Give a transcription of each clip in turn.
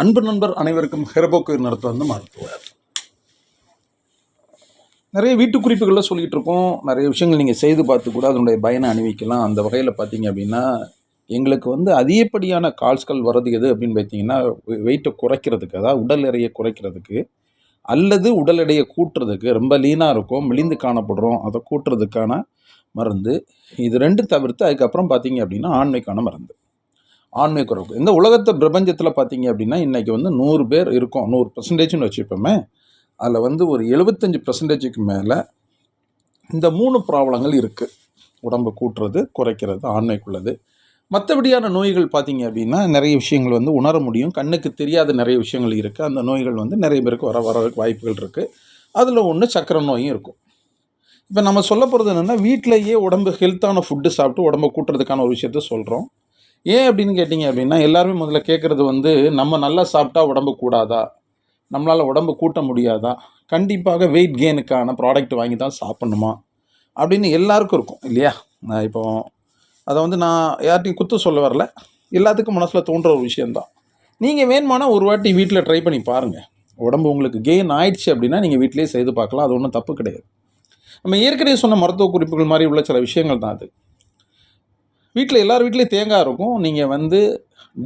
அன்பு நண்பர் அனைவருக்கும் ஹெரபோக்கு நடத்த வந்து மருத்துவர் நிறைய வீட்டு குறிப்புகளில் சொல்லிகிட்டு இருக்கோம். நிறைய விஷயங்கள் நீங்கள் செய்து பார்த்து கூட அதனுடைய பயனை அணிவிக்கலாம். அந்த வகையில் பார்த்தீங்க அப்படின்னா எங்களுக்கு வந்து அதிகப்படியான கால்ஸ்கள் வர்றது எது அப்படின்னு பார்த்தீங்கன்னா வெயிட்டை குறைக்கிறதுக்கு அதாவது உடல் எடையை குறைக்கிறதுக்கு அல்லது உடல் எடையை கூட்டுறதுக்கு ரொம்ப லீனாக இருக்கும் மெலிந்து காணப்படுறோம் அதை கூட்டுறதுக்கான மருந்து. இது ரெண்டு தவிர்த்து அதுக்கப்புறம் பார்த்தீங்க அப்படின்னா ஆண்மைக்கான மருந்து. ஆண்மை குறைவு. இந்த உலகத்தை பிரபஞ்சத்தில் பார்த்தீங்க அப்படின்னா இன்றைக்கி வந்து நூறு பேர் இருக்கோம். நூறு பர்சன்டேஜ்னு வச்சுப்போமே. அதில் வந்து ஒரு எழுபத்தஞ்சி பர்சன்டேஜுக்கு மேலே இந்த மூணு ப்ராப்ளங்கள் இருக்குது உடம்பு கூட்டுறது குறைக்கிறது ஆண்மைக்குள்ளது. மற்றபடியான நோய்கள் பார்த்தீங்க அப்படின்னா நிறைய விஷயங்கள் வந்து உணர முடியும். கண்ணுக்கு தெரியாத நிறைய விஷயங்கள் இருக்குது அந்த நோய்கள் வந்து நிறைய பேருக்கு வர வரதுக்கு வாய்ப்புகள் இருக்குது அதில் ஒன்று சக்கரை நோயும் இருக்கும். இப்போ நம்ம சொல்ல போகிறது என்னென்னா வீட்டிலேயே உடம்பு ஹெல்த்தான ஃபுட்டு சாப்பிட்டு உடம்பை கூட்டுறதுக்கான ஒரு விஷயத்த சொல்கிறோம் ஏன் அப்படின்னு கேட்டிங்க அப்படின்னா எல்லாருமே முதல்ல கேட்குறது வந்து நம்ம நல்லா சாப்பிட்டா உடம்பு கூடாதா? நம்மளால் உடம்பு கூட்ட முடியாதா? கண்டிப்பாக வெயிட் கெயினுக்கான ப்ராடக்ட் வாங்கி தான் சாப்பிட்ணுமா? அப்படின்னு எல்லாருக்கும் இருக்கும் இல்லையா? நான் இப்போ அதை வந்து நான் யார்ட்டையும் குத்து சொல்ல வரல. எல்லாத்துக்கும் மனசில் தோன்ற ஒரு விஷயந்தான் நீங்கள் வேணுமானா ஒரு வாட்டி வீட்டில் ட்ரை பண்ணி பாருங்கள் உடம்பு உங்களுக்கு கெயின் ஆயிடுச்சு அப்படின்னா நீங்கள் வீட்டிலேயே செய்து பார்க்கலாம். அது ஒன்றும் தப்பு கிடையாது. நம்ம ஏற்கனவே சொன்ன மருத்துவ குறிப்புகள் மாதிரி உள்ள சில விஷயங்கள் தான் அது. வீட்டில் எல்லார் வீட்லேயும் தேங்காய் இருக்கும். நீங்கள் வந்து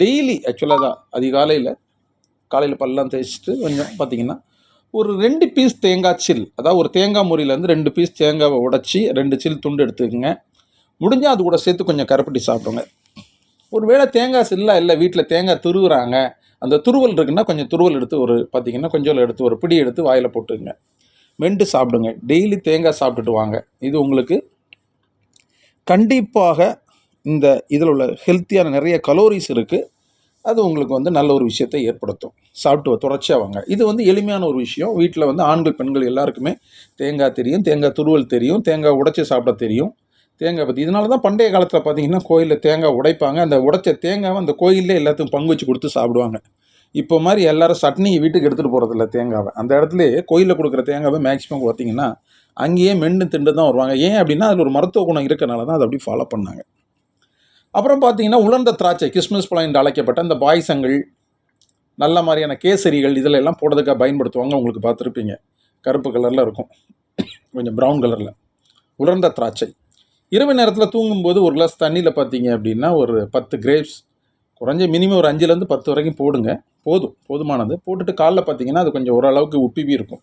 டெய்லி ஆக்சுவலாக தான் அதிகாலையில் காலையில் பல்லாம் தேய்ச்சிட்டு கொஞ்சம் பார்த்தீங்கன்னா ஒரு ரெண்டு பீஸ் தேங்காய் சில் அதாவது ஒரு தேங்காய் முறியிலேருந்து ரெண்டு பீஸ் தேங்காவை உடச்சி ரெண்டு சில் துண்டு எடுத்துக்கோங்க. முடிஞ்சால் அது கூட சேர்த்து கொஞ்சம் கருப்பட்டி சாப்பிடுங்க. ஒரு வேளை தேங்காய் சில்லாக இல்லை வீட்டில் தேங்காய் துருவுறாங்க. அந்த துருவல் இருக்குன்னா கொஞ்சம் துருவல் எடுத்து ஒரு பார்த்தீங்கன்னா கொஞ்சம் எடுத்து ஒரு பிடி எடுத்து வாயில் போட்டுங்க மெண்டு சாப்பிடுங்க. டெய்லி தேங்காய் சாப்பிட்டுட்டு வாங்க. இது உங்களுக்கு கண்டிப்பாக இந்த இதில் உள்ள ஹெல்த்தியான நிறைய கலோரிஸ் இருக்குது அது உங்களுக்கு வந்து நல்ல ஒரு விஷயத்தை ஏற்படுத்தும். சாப்பிட்டு தொடர்ச்சியாக வாங்க. இது வந்து எளிமையான ஒரு விஷயம். வீட்டில் வந்து ஆண்கள் பெண்கள் எல்லாருக்குமே தேங்காய் தெரியும் தேங்காய் துருவல் தெரியும் தேங்காய் உடைச்சி சாப்பிட தெரியும். தேங்காய் பற்றி இதனால தான் பண்டைய காலத்தில் பார்த்தீங்கன்னா கோயிலில் தேங்காய் உடைப்பாங்க. அந்த உடைச்ச தேங்காவை அந்த கோயிலே எல்லாத்துக்கும் பங்கு வச்சு கொடுத்து சாப்பிடுவாங்க. இப்போ மாதிரி எல்லாரும் சட்னி வீட்டுக்கு எடுத்துகிட்டு போகிறதில்ல தேங்காவை. அந்த இடத்துல கோயிலில் கொடுக்குற தேங்காவை மேக்ஸிமம் பார்த்தீங்கன்னா அங்கேயே மென்று திண்டு தான் வருவாங்க. ஏன் அப்படின்னா அதில் ஒரு மருத்துவ குணம் இருக்கனால தான் அதை அப்படி ஃபாலோ பண்ணாங்க. அப்புறம் பார்த்தீங்கன்னா உலர்ந்த திராட்சை கிறிஸ்மஸ் பழம் என்று அழைக்கப்பட்ட அந்த பாயசங்கள் நல்ல மாதிரியான கேசரிகள் இதில் எல்லாம் போடுறதுக்காக பயன்படுத்துவாங்க. உங்களுக்கு பார்த்துருப்பீங்க. கருப்பு கலரில் இருக்கும். கொஞ்சம் ப்ரௌன் கலரில் உலர்ந்த திராட்சை. இரவு நேரத்தில் தூங்கும்போது ஒரு கிளாஸ் தண்ணியில் பார்த்தீங்க அப்படின்னா ஒரு பத்து கிரேப்ஸ் குறைஞ்ச மினிமம் ஒரு அஞ்சுலேருந்து பத்து வரைக்கும் போடுங்க. போதும். போதுமானது. போட்டுட்டு காலைல பார்த்தீங்கன்னா அது கொஞ்சம் ஓரளவுக்கு உப்பிவி இருக்கும்.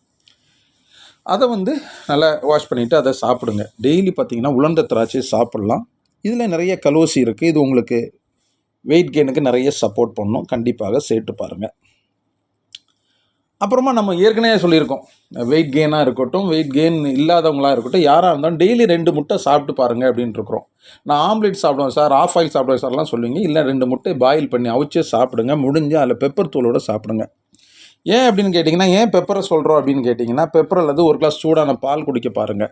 அதை வந்து நல்லா வாஷ் பண்ணிவிட்டு அதை சாப்பிடுங்க. டெய்லி பார்த்தீங்கன்னா உலர்ந்த திராட்சை சாப்பிட்லாம். இதில் நிறைய கலோசி இருக்குது இது உங்களுக்கு வெயிட் கெயினுக்கு நிறைய சப்போர்ட் பண்ணும். கண்டிப்பாக சேர்த்து பாருங்கள் அப்புறமா நம்ம ஏற்கனவே சொல்லியிருக்கோம். வெயிட் கெயினாக இருக்கட்டும் வெயிட் கெயின் இல்லாதவங்களாக இருக்கட்டும் யாராக இருந்தாலும் டெய்லி ரெண்டு முட்டை சாப்பிட்டு பாருங்கள் அப்படின்ட்டு இருக்கிறோம். நான் ஆம்லேட் சாப்பிடுவேன் சார் ஆஃப் ஆயில் சாப்பிடுவேன் சார்லாம் சொல்லுவீங்க. இல்லை ரெண்டு முட்டை பாயில் பண்ணி அவிச்சே சாப்பிடுங்க. முடிஞ்சு அதில் பெப்பர் தூளோடு சாப்பிடுங்க. ஏன் அப்படின்னு கேட்டிங்கன்னா ஏன் பெப்பரை சொல்கிறோம் அப்படின்னு கேட்டிங்கன்னா பெப்பர் அல்லது ஒரு கிளாஸ் சூடான பால் குடிக்க பாருங்கள்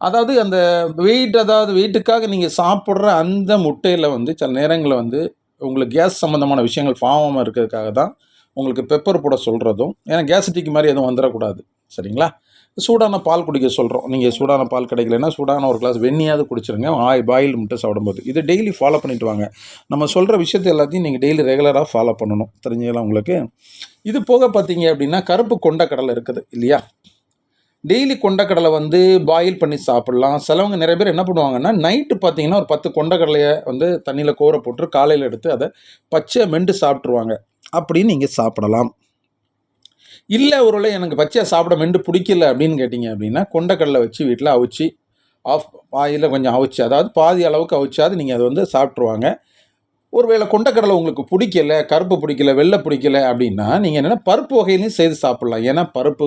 அதாவது அந்த வெயிட் அதாவது வெயிட்டுக்காக நீங்கள் சாப்பிட்ற அந்த முட்டையில் வந்து சில நேரங்களில் வந்து உங்களுக்கு கேஸ் சம்மந்தமான விஷயங்கள் ஃபார்மாமல் இருக்கிறதுக்காக தான் உங்களுக்கு பெப்பர் போட சொல்கிறதும் ஏன்னா கேஸ்ட்ரிக் மாதிரி எதுவும் வந்துடக்கூடாது சரிங்களா? சூடான பால் குடிக்க சொல்கிறோம் நீங்கள் சூடான பால் கிடைக்கலன்னா சூடான ஒரு கிளாஸ் வெண்ணியாவது குடிச்சிருங்க. ஆய் பாயில் முட்டை சாப்பிடும்போது. இது டெய்லி ஃபாலோ பண்ணிட்டு வாங்க. நம்ம சொல்கிற விஷயத்தை எல்லாத்தையும் நீங்கள் டெய்லி ரெகுலராக ஃபாலோ பண்ணணும். தெரிஞ்சுக்கலாம் உங்களுக்கு? இது போக பார்த்தீங்க அப்படின்னா கருப்பு கொண்ட கடலை இருக்குது இல்லையா? டெய்லி கொண்டக்கடலை வந்து பாயில் பண்ணி சாப்பிட்லாம். சிலவங்க நிறைய பேர் என்ன பண்ணுவாங்கன்னா நைட்டு பார்த்தீங்கன்னா ஒரு பத்து கொண்டக்கடலையை வந்து தண்ணியில் கோர போட்டு காலையில் எடுத்து அதை பச்சை மெண்டு சாப்பிட்ருவாங்க அப்படின்னு நீங்கள் சாப்பிடலாம். இல்லை ஒருவேளை எனக்கு பச்சையாக சாப்பிட மெண்டு பிடிக்கல அப்படின்னு கேட்டிங்க அப்படின்னா கொண்டக்கடலை வச்சு வீட்டில் அவிச்சு ஆஃப் பாயில் கொஞ்சம் அவிச்சு அதாவது பாதி அளவுக்கு அவிச்சாது நீங்கள் அதை வந்து சாப்பிட்ருவாங்க ஒருவேளை கொண்டக்கடலை உங்களுக்கு பிடிக்கல கருப்பு பிடிக்கல வெள்ளை பிடிக்கல அப்படின்னா நீங்கள் என்னென்னா பருப்பு வகையிலையும் செய்து சாப்பிட்லாம். ஏன்னா பருப்பு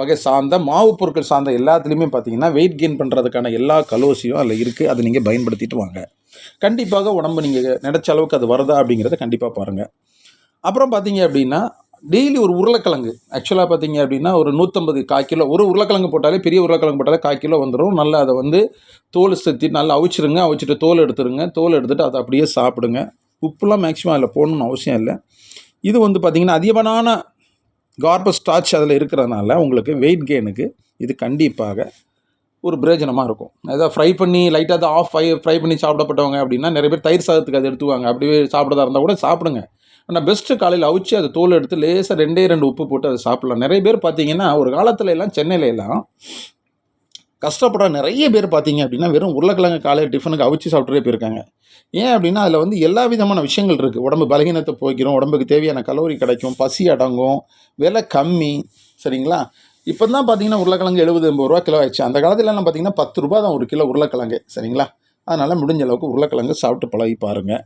வகை சார்ந்த மாவு பொருட்கள் சார்ந்த எல்லாத்துலேயுமே பார்த்தீங்கன்னா வெயிட் கெயின் பண்ணுறதுக்கான எல்லா கலோசியும் அதில் இருக்குது அதை நீங்கள் பயன்படுத்திட்டு வாங்க. கண்டிப்பாக உடம்பு நீங்கள் நினச்ச அளவுக்கு அது வருதா அப்படிங்கிறத கண்டிப்பாக பாருங்கள் அப்புறம் பார்த்தீங்க அப்படின்னா டெய்லி ஒரு உருளைக்கிழங்கு. ஆக்சுவலாக பார்த்தீங்க அப்படின்னா ஒரு நூற்றம்பது கால் கிலோ ஒரு உருளைக்கிழங்கு போட்டாலே பெரிய உருளைக்கிழங்கு போட்டாலே கால் கிலோ வந்துடும் நல்லா அதை வந்து தோல் செத்தி நல்லா அவிச்சிருங்க. அவிச்சிட்டு தோல் எடுத்துருங்க. தோல் எடுத்துகிட்டு அதை அப்படியே சாப்பிடுங்க. உப்புலாம் மேக்ஸிமம் அதில் போடணும்னு அவசியம் இல்லை. இது வந்து பார்த்திங்கன்னா அதிகமான கார்பஸ் ஸ்டார்ச் அதில் இருக்கிறதுனால உங்களுக்கு வெயிட் கெயினுக்கு இது கண்டிப்பாக ஒரு பிரயோஜனமாக இருக்கும். ஏதாவது ஃப்ரை பண்ணி லைட்டாக அதை ஆஃப் ஃப்ரை ஃப்ரை பண்ணி சாப்பிடப்பட்டவங்க அப்படின்னா நிறைய பேர் தயிர் சாதத்துக்கு அதை எடுத்துவாங்க அப்படியே சாப்பிட்றதா இருந்தால் கூட சாப்பிடுங்க. ஆனால் பெஸ்ட்டு காலையில் அவிச்சு அதை தோல் எடுத்து லேசாக ரெண்டே ரெண்டு உப்பு போட்டு அதை சாப்பிட்லாம். நிறைய பேர் பார்த்தீங்கன்னா ஒரு காலத்துல எல்லாம் சென்னையில எல்லாம் கஷ்டப்படுற நிறைய பேர் பார்த்தீங்க அப்படின்னா வெறும் உருளைக்கிழங்கு காலையில் டிஃபனுக்கு அவிச்சு சாப்பிட்டுட்டே போயிருக்காங்க. ஏன் அப்படின்னா அதில் வந்து எல்லா விதமான விஷயங்கள் இருக்குது உடம்பு பலகீனத்தை போய்க்கிறோம் உடம்புக்கு தேவையான கலோரி கிடைக்கும் பசி அடங்கும் விலை கம்மி சரிங்களா? இப்போ தான் பார்த்தீங்கன்னா உருளைக்கிழங்கு எழுபது எண்பது ரூபா கிலோ ஆயிடுச்சு. அந்த காலத்துலலாம் பார்த்தீங்கன்னா பத்து ரூபா தான் ஒரு கிலோ உருளைக்கிழங்கு சரிங்களா? அதனால் முடிஞ்ச அளவுக்கு உருளைக்கிழங்கு சாப்பிட்டு பழகி பாருங்கள்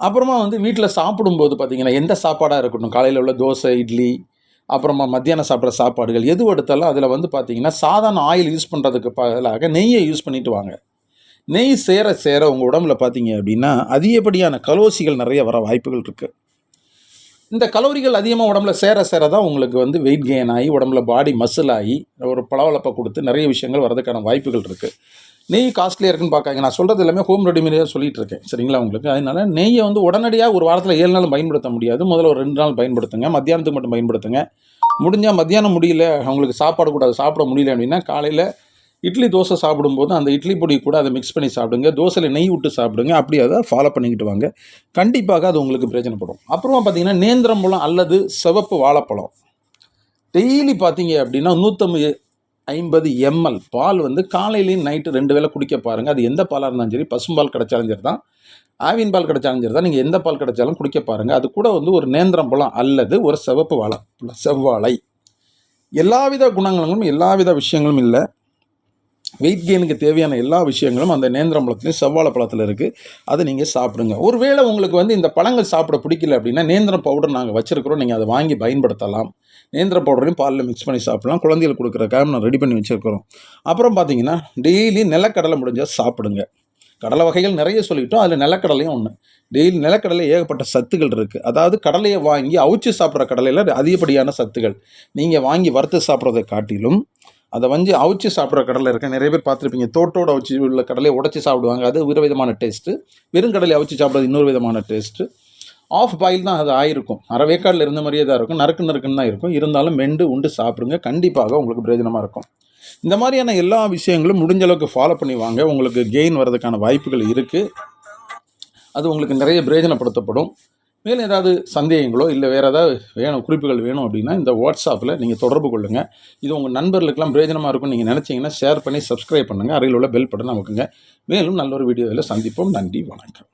அப்புறமா வந்து வீட்டில் சாப்பிடும்போது பார்த்தீங்கன்னா எந்த சாப்பாடாக இருக்கட்டும் காலையில் உள்ள தோசை இட்லி அப்புறமா மத்தியானம் சாப்பிட்ற சாப்பாடுகள் எது எடுத்தாலும் அதில் வந்து பார்த்தீங்கன்னா சாதாரண ஆயில் யூஸ் பண்ணுறதுக்கு பதிலாக நெய்யை யூஸ் பண்ணிட்டு வாங்க. நெய் சேர சேர உங்கள் உடம்புல பார்த்தீங்க அப்படின்னா அதிகப்படியான கலோசிகள் நிறைய வர வாய்ப்புகள் இருக்குது இந்த கலோரிகள் அதிகமாக உடம்புல சேர சேர தான் உங்களுக்கு வந்து வெயிட் கெயின் ஆகி உடம்புல பாடி மசில் ஆகி ஒரு பளவளப்பை கொடுத்து நிறைய விஷயங்கள் வரதுக்கான வாய்ப்புகள் இருக்குது நெய் காஸ்ட்லியாக இருக்குன்னு பார்க்காங்க நான் சொல்கிறது எல்லாமே ஹோம் ரெடிமேடாக சொல்லிட்டு இருக்கேன் சரிங்களா உங்களுக்கு? அதனால் நெய்யை வந்து உடனடியாக ஒரு வாரத்தில் ஏழு நாள் பயன்படுத்த முடியாது. முதல்ல ஒரு ரெண்டு நாள் பயன்படுத்துங்க. மத்தியானத்துக்கு மட்டும் பயன்படுத்துங்க. முடிஞ்சால் மத்தியானம் முடியல அவங்களுக்கு சாப்பாடு கூட அதை சாப்பிட முடியல அப்படின்னா காலையில் இட்லி தோசை சாப்பிடும்போது அந்த இட்லி பொடி கூட அதை மிக்ஸ் பண்ணி சாப்பிடுங்க. தோசையில் நெய் விட்டு சாப்பிடுங்க. அப்படி அதை ஃபாலோ பண்ணிக்கிட்டு வாங்க. கண்டிப்பாக அது உங்களுக்கு பிரயோஜனப்படும். அப்புறமா பார்த்தீங்கன்னா நேந்திரம் பழம் அல்லது சிவப்பு வாழைப்பழம். டெய்லி பார்த்தீங்க அப்படின்னா நூற்றம்பது ஐம்பது எம்எல். பால் வந்து காலையிலையும் நைட்டு ரெண்டு வேளை குடிக்க பாருங்கள் அது எந்த பாலாக இருந்தாலும் சரி பசும்பால் கிடைச்சாலும் சரி தான். ஆவின் பால் கிடைச்சாலும் சரி தான். நீங்கள் எந்த பால் கிடைச்சாலும் குடிக்க பாருங்கள் அது கூட வந்து ஒரு நேந்திரம் பழம் அல்லது ஒரு சிவப்பு வாழை. செவ்வாழை. எல்லாவித குணங்களும் எல்லாவித விஷயங்களும் இல்லை. வெயிட் கெயினுக்கு தேவையான எல்லா விஷயங்களும் அந்த நேந்திரம் நேந்திரம்பழத்துலையும் செவ்வாழை பழத்தில் இருக்குது அதை நீங்கள் சாப்பிடுங்க. ஒருவேளை உங்களுக்கு வந்து இந்த பழங்கள் சாப்பிட பிடிக்கல அப்படின்னா நேந்திரம் பவுடர் நாங்கள் வச்சுருக்கிறோம். நீங்கள் அதை வாங்கி பயன்படுத்தலாம். நேந்திர பவுடரையும் பாலில் மிக்ஸ் பண்ணி சாப்பிடலாம். கொடுக்குற கொடுக்குறக்காக நான் ரெடி பண்ணி வச்சுருக்கிறோம். அப்புறம் பார்த்தீங்கன்னா டெய்லி நிலக்கடலை முடிஞ்சால் சாப்பிடுங்க. கடலை வகைகள் நிறைய சொல்லிட்டோம். அதில் நிலக்கடலையும் ஒன்று டெய்லி நிலக்கடலை ஏகப்பட்ட சத்துக்கள் இருக்குது அதாவது கடலையை வாங்கி அவிச்சு சாப்பிட்ற கடலையில் அதிகப்படியான சத்துக்கள். நீங்கள் வாங்கி வறுத்து சாப்பிட்றதை காட்டிலும் அதை வந்து அவிச்சு சாப்பிட்ற கடலை இருக்குது நிறைய பேர் பார்த்துருப்பீங்க. தோட்டோட அவிச்சு உள்ள கடலையை உடச்சி சாப்பிடுவாங்க. அது ஒரு விதமான டேஸ்ட்டு வெறும் கடலை அவிச்சு சாப்பிட்றது இன்னொரு விதமான டேஸ்ட்டு ஆஃப் பாயில் தான் அது ஆயிருக்கும். அறவேக்காடில் இருந்த மாதிரியே தான் இருக்கும். நறுக்கு நறுக்குன்னு தான் இருக்கும். இருந்தாலும் மெண்டு உண்டு சாப்பிடுங்க. கண்டிப்பாக உங்களுக்கு பிரயோஜனமாக இருக்கும். இந்த மாதிரியான எல்லா விஷயங்களும் முடிஞ்ச அளவுக்கு ஃபாலோ பண்ணி வாங்க. உங்களுக்கு கெயின் வர்றதுக்கான வாய்ப்புகள் இருக்குது அது உங்களுக்கு நிறைய பிரயோஜனப்படுத்தப்படும். மேலும் ஏதாவது சந்தேகங்களோ இல்லை வேறு ஏதாவது வேணும் குறிப்புகள் வேணும் அப்படின்னா இந்த வாட்ஸ்அப்பில் நீங்கள் தொடர்பு கொள்ளுங்கள் இது உங்கள் நண்பர்களுக்கெல்லாம் பிரயோஜனமாக இருக்கும்னு நீங்கள் நினச்சிங்கன்னா ஷேர் பண்ணி சப்ஸ்கிரைப் பண்ணுங்கள் அருகில் உள்ள பெல் பட்டன் அமுக்குங்க. மேலும் நல்ல ஒரு வீடியோவில் சந்திப்போம். நன்றி வணக்கம்.